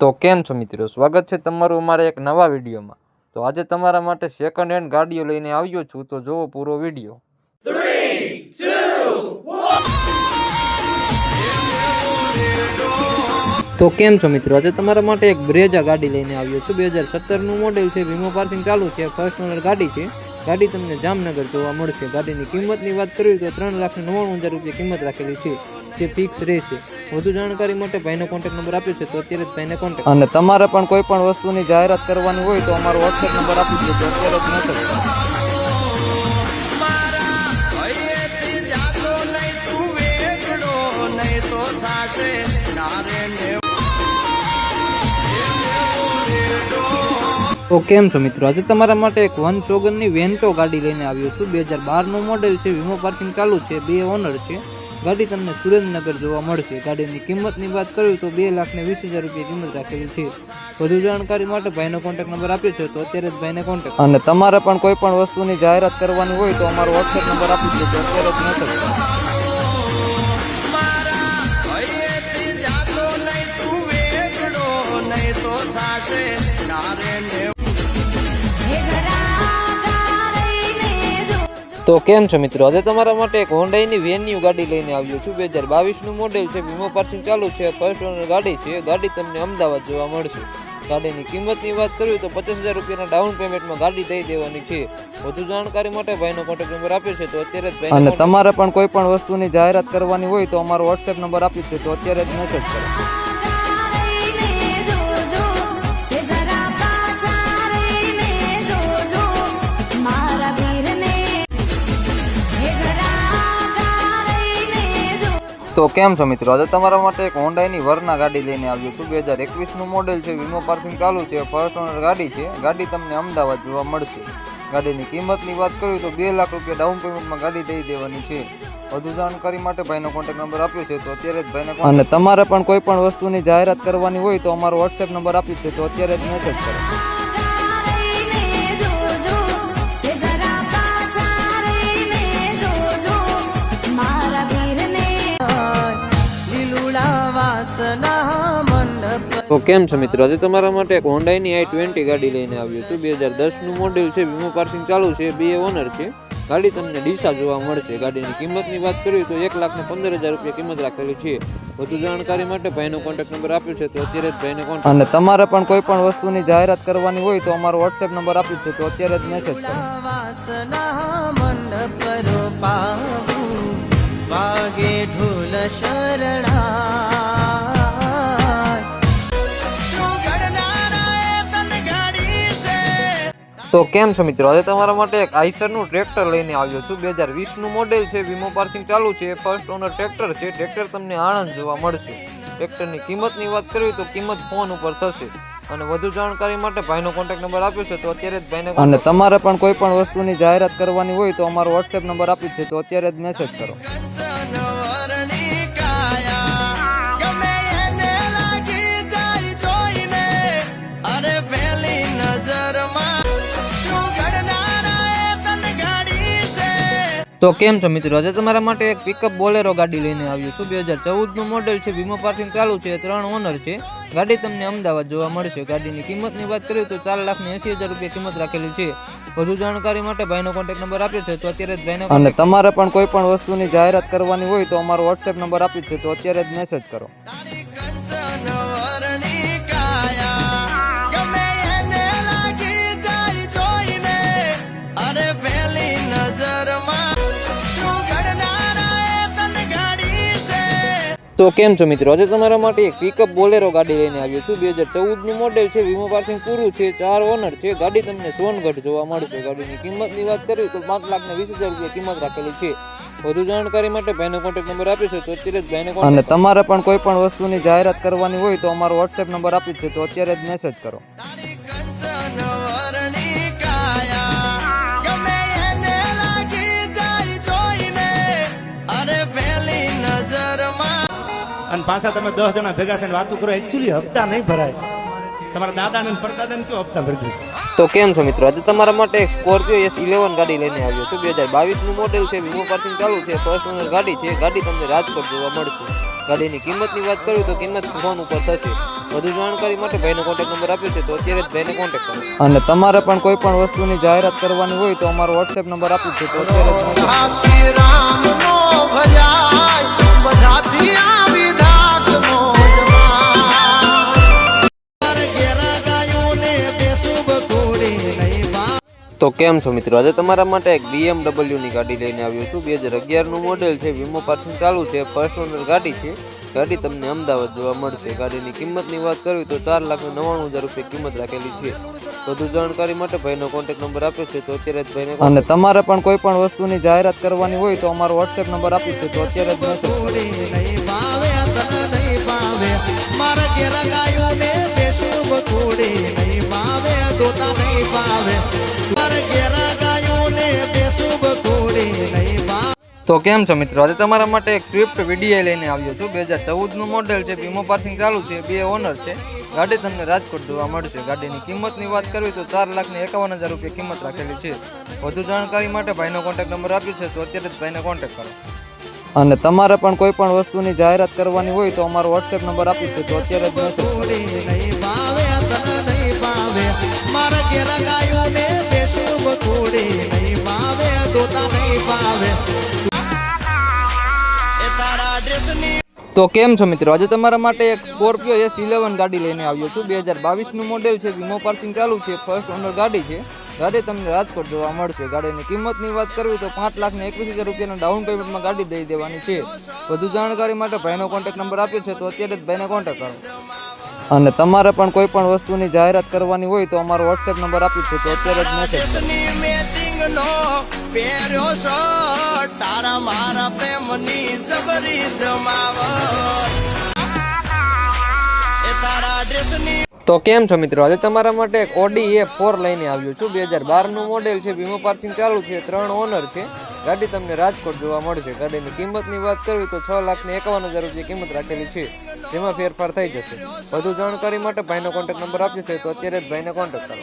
તો કેમ છો મિત્રો? સ્વાગત છે તમારું અમારા એક નવા વિડીયોમાં. તો આજે તમારા માટે સેકન્ડ હેન્ડ ગાડીઓ લઈને આવ્યો છું, તો જુઓ પૂરો વીડિયો. તો કેમ છો મિત્રો? આજે તમારા માટે એક બ્રેજા ગાડી લઈને આવ્યો છું. બે હજાર સત્તરનું મોડેલ છે, વીમો પાર્સિંગ ચાલુ છે ફર્સ્ટ ઓનર ગાડી છે. ગાડી તમને જામનગર જોવા મળશે. ગાડીની કિંમતની વાત કરવી તો ત્રણ લાખ નવ્વાણું હજાર રૂપિયા કિંમત રાખેલી છે, જે ફિક્સ રહેશે. વધુ જાણકારી માટે ભાઈનો કોન્ટેક્ટ નંબર આપ્યો છે, તો અત્યારે જ ભાઈને કોન્ટેક્ટ અને તમારે પણ કોઈ પણ વસ્તુની જાહેરાત કરવાની હોય તો અમારો વોટ્સએપ નંબર આપી દો તો અત્યારે જ મેસેજ તો કેમ છો મિત્રો? આજે તમારા માટે એક વન સોગનની વેન્ટો ગાડી લઈને આવ્યો છું. બે હજાર બારનું મોડેલ છે વીમો પાર્કિંગ ચાલુ છે બે ઓનર છે. ગાડી તમને સુરેન્દ્રનગર જોવા મળશે. ગાડીની કિંમતની વાત કરું તો બે લાખને વીસ હજાર રૂપિયા કિંમત રાખેલી છે. વધુ જાણકારી માટે ભાઈનો કોન્ટેક્ટ નંબર આપ્યો છે તો અત્યારે જ ભાઈને કોન્ટેક્ટ અને તમારે પણ કોઈ પણ વસ્તુની જાહેરાત કરવાની હોય તો અમારો વોટ્સએપ નંબર આપી દેજો તો અત્યારે જ મેસેજ કરો. તો થાશે. તો કેમ છો મિત્રો? આજે તમારા માટે એક હોન્ડાઈની વેન્યુ ગાડી લઈને આવ્યો છું. બે હજાર બાવીસનું મોડેલ છે વીમો પાર્સિંગ ચાલુ છે. ફર્સ્ટ ઓનર ગાડી છે. ગાડી તમને અમદાવાદ જોવા મળશે. ગાડીની કિંમતની વાત કરવી તો પચાસ હજાર રૂપિયાના ડાઉન પેમેન્ટમાં ગાડી દઈ દેવાની છે. વધુ જાણકારી માટે ભાઈનો કોન્ટેક્ટ નંબર આપ્યો છે તો અત્યારે જ અને તમારે પણ કોઈ પણ વસ્તુની જાહેરાત કરવાની હોય તો અમારો વોટ્સએપ નંબર આપ્યો છે તો અત્યારે જ મેસેજ કરો. તો કેમ છો મિત્રો? આજે તમારા માટે એક હોન્ડાઈની વરના ગાડી લઈને આવ્યો છું. બે હજાર એકવીસનું મોડેલ છે વીમો પાર્સિંગ ચાલુ છે ફર્સ્ટ ઓનર ગાડી છે. ગાડી તમને અમદાવાદ જોવા મળશે. ગાડીની કિંમતની વાત કરવી તો બે લાખ રૂપિયા ડાઉન પેમેન્ટમાં ગાડી દઈ દેવાની છે. વધુ જાણકારી માટે ભાઈનો કોન્ટેક્ટ નંબર આપ્યો છે, તો અત્યારે જ ભાઈને અને તમારે પણ કોઈ પણ વસ્તુની જાહેરાત કરવાની હોય તો અમારો વોટ્સએપ નંબર આપ્યો છે, તો અત્યારે જ મેસેજ કરો. તો કેમ છો મિત્રો? આજે તમારા માટે એક હોન્ડાઈની આઈ ટ્વેન્ટી ગાડી લઈને આવ્યો છું. બે હજાર દસનું મોડેલ છે વીમો પાર્સિંગ ચાલુ છે બે ઓનર છે. ગાડી તમને ડીસા જોવા મળશે. ગાડીની કિંમતની વાત કરીએ તો એક લાખને પંદર હજાર રૂપિયા કિંમત રાખેલી છે. વધુ જાણકારી માટે ભાઈનો કોન્ટેક્ટ નંબર આપ્યો છે તો અત્યારે જ ભાઈને કોન્ટેક્ટ અને તમારે પણ કોઈ પણ વસ્તુની જાહેરાત કરવાની હોય તો અમારો વોટ્સએપ નંબર આપ્યો છે તો અત્યારે જ મેસેજ કરો. વાગે ઢોલ તો કેમ છો મિત્રો? આજે તમારા માટે એક આઈસરનું ટ્રેક્ટર લઈને આવ્યો છું. બે હજાર વીસનું મોડેલ છે, વીમો પાર્કિંગ ચાલુ છે. ફર્સ્ટ ઓનર ટ્રેક્ટર છે. ટ્રેક્ટર તમને આણંદ જોવા મળશે. ટ્રેક્ટરની કિંમતની વાત કરવી તો કિંમત ફોન ઉપર થશે. અને વધુ જાણકારી માટે ભાઈનો કોન્ટેક્ટ નંબર આપ્યો છે, તો અત્યારે જ ભાઈને અને તમારે પણ કોઈ પણ વસ્તુની જાહેરાત કરવાની હોય તો અમારો વોટ્સએપ નંબર આપ્યો છે, તો અત્યારે જ મેસેજ કરો. તો કેમ છો મિત્રો? આજે તમારા માટે એક પિકઅપ બોલેરો ગાડી લઈને આવ્યું છું. બે હજાર ચૌદનું મોડેલ છે. વીમો પાર્કિંગ ચાલુ છે. ત્રણ ઓનર છે. ગાડી તમને અમદાવાદ જોવા મળશે. ગાડીની કિંમતની વાત કરીએ તો ચાર લાખ ને એસી હજાર રૂપિયા કિંમત રાખેલી છે. વધુ જાણકારી માટે ભાઈનો કોન્ટેક્ટ નંબર આપ્યો છે. તો અત્યારે જ ભાઈનો અને તમારે પણ કોઈ પણ વસ્તુની જાહેરાત કરવાની હોય તો અમારો વોટ્સએપ નંબર આપ્યો છે. તો અત્યારે જ મેસેજ કરો. તો કેમ છો મિત્રો? આજે તમારા માટે એક પિકઅપ બોલેરો ગાડી લઈને આવ્યો છું. બે હજાર ચૌદનું મોડેલ છે, વીમો પાર્કિંગ પૂરું છે, ચાર ઓનર છે. ગાડી તમને સોનગઢ જોવા મળશે. ગાડીની કિંમતની વાત કરવી તો પાંચ લાખ ને વીસ હજાર રૂપિયા કિંમત રાખેલી છે. વધુ જાણકારી માટે ભાઈનો કોન્ટેક્ટ નંબર આપ્યો છે તો અત્યારે જ ભાઈને અને તમારે પણ કોઈ પણ વસ્તુની જાહેરાત કરવાની હોય તો અમારો વોટ્સએપ નંબર આપ્યો છે. તો અત્યારે જ મેસેજ કરો. અને પાછા તમે દસ જણા ભેગા થઈને વાતું કરો એકચ્યુઅલી હપ્તા નહીં ભરાય. તમારા દાદા ને પરદાદાને કયો હપ્તા ભરી દીધું? તો કેમ છો મિત્રો? આજે તમારા માટે એક સ્કોર્પિયો એસ ઇલેવન ગાડી લઈને આવ્યો છું. બે હજાર બાવીસનું મોડેલ છે વીમો પાર્કિંગ ચાલુ છે. ફર્સ્ટ ઓનર ગાડી છે. ગાડી તમને રાજકોટ જોવા મળશે. ગાડીની કિંમતની વાત કરું તો કિંમત ફોન ઉપર થશે. વધુ જાણકારી માટે ભાઈનો કોન્ટેક્ટ નંબર આપ્યો છે તો અત્યારે જ ભાઈને કોન્ટેક્ટ કરો. અને તમારે પણ કોઈ પણ વસ્તુની જાહેરાત કરવાની હોય તો અમારો વોટ્સએપ નંબર આપ્યો છે તો અત્યારે કેમ છો મિત્રો? આજે તમારા માટે એક બીએમડબલ્યુની ગાડી લઈને આવ્યો છું. બે હજાર અગિયારનું મોડેલ છે. વીમો પાર્સિંગ ચાલુ છે. ફર્સ્ટ ઓનર ગાડી છે. ગાડી તમને અમદાવાદ જોવા મળશે. ગાડીની કિંમતની વાત કરવી તો ચાર લાખ નવ્વાણું હજાર રૂપિયા કિંમત રાખેલી છે. વધુ જાણકારી માટે ભાઈનો કોન્ટેક્ટ નંબર આપ્યો છે તો અત્યારે જ ભાઈને અને તમારે પણ કોઈ પણ વસ્તુની જાહેરાત કરવાની હોય તો અમારો વોટ્સએપ નંબર આપ્યો છે તો અત્યારે જ મેસેજ કરો. તો કેમ છો મિત્રો? આજે તમારા માટે એક સ્વિફ્ટ વીડીઆઈ લઈને આવ્યો છું. બે હજાર ચૌદનું મોડેલ છે વીમો પાર્સિંગ ચાલુ છે, બે ઓનર છે. ગાડી તમને રાજકોટ જોવા મળશે. ગાડીની કિંમતની વાત કરવી તો ચાર લાખ ને એકાવન હજાર રૂપિયા કિંમત રાખેલી છે. વધુ જાણકારી માટે ભાઈનો કોન્ટેક્ટ નંબર આપ્યો છે, તો અત્યારે જ ભાઈને કોન્ટેક્ટ કરો. અને તમારે પણ કોઈ પણ વસ્તુની જાહેરાત કરવાની હોય તો અમારો વોટ્સએપ નંબર આપ્યો છે, તો અત્યારે જ મેસેજ કરો. તો કેમ છો મિત્રો? આજે તમારા માટે એક સ્કોર્પિયો એસ ઇલેવન ગાડી લઈને આવ્યો છું. બે હજાર બાવીસનું મોડેલ છે વીમો પાર્કિંગ ચાલુ છે ફર્સ્ટ ઓનર ગાડી છે. ગાડી તમને રાજકોટ જોવા મળશે. ગાડીની કિંમતની વાત કરવી તો પાંચ લાખને એકવીસ હજાર રૂપિયાના ડાઉન પેમેન્ટમાં ગાડી દઈ દેવાની છે. વધુ જાણકારી માટે ભાઈનો કોન્ટેક્ટ નંબર આપ્યો છે તો અત્યારે જ ભાઈને કોન્ટેક્ટ કરો. અને તમારે પણ કોઈ પણ વસ્તુની જાહેરાત કરવાની હોય તો અમારો વોટ્સએપ નંબર આપ્યો છે તો અત્યારે જ મેસેજ તારા મારા પ્રેમની જબરી ડ્રેસની તો કેમ છો મિત્રો? આજે તમારા માટે એક ઓડી એ ફોર લઈને આવ્યો છું. બે હજાર બારનું મોડેલ છે, વીમો પાર્સિંગ ચાલુ છે, ત્રણ ઓનર છે. ગાડી તમને રાજકોટ જોવા મળશે. ગાડીની કિંમતની વાત કરવી તો છ લાખ ને એકાવન હજાર રૂપિયા કિંમત રાખેલી છે. જેમાં ફેરફાર થઈ જશે. વધુ જાણકારી માટે ભાઈનો કોન્ટેક્ટ નંબર આપ્યો છે. તો અત્યારે જ ભાઈને કોન્ટેક્ટ કરો.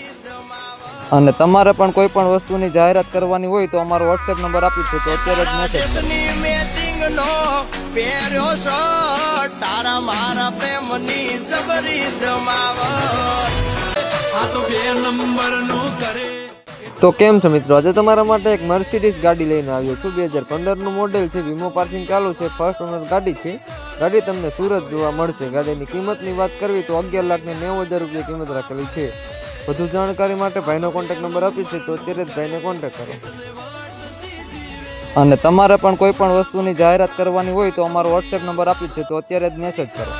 અને તમારે પણ કોઈ પણ વસ્તુની જાહેરાત કરવાની હોય તો અમારો વોટ્સએપ નંબર આપી છે તો અત્યારે જ મેસેજ તારા મારા પ્રેમની જબરી જમાવટ. તો કેમ છો મિત્રો? આજે તમારા માટે એક મર્સિડીઝ ગાડી લઈને આવ્યો છું. બે હજાર પંદરનું મોડેલ છે વીમો પાર્સિંગ ચાલુ છે ફર્સ્ટ ઓનર ગાડી છે. ગાડી તમને સુરત જોવા મળશે. ગાડીની કિંમતની વાત કરવી તો અગિયાર લાખ ને નેવું હજાર રૂપિયા કિંમત રાખેલી છે. વધુ જાણકારી માટે ભાઈનો કોન્ટેક્ટ નંબર આપી છે, તો અત્યારે જ ભાઈને કોન્ટેક્ટ કરો. અને તમારે પણ કોઈ પણ વસ્તુની જાહેરાત કરવાની હોય તો અમારો વોટ્સએપ નંબર આપ્યો છે, તો અત્યારે જ મેસેજ કરો.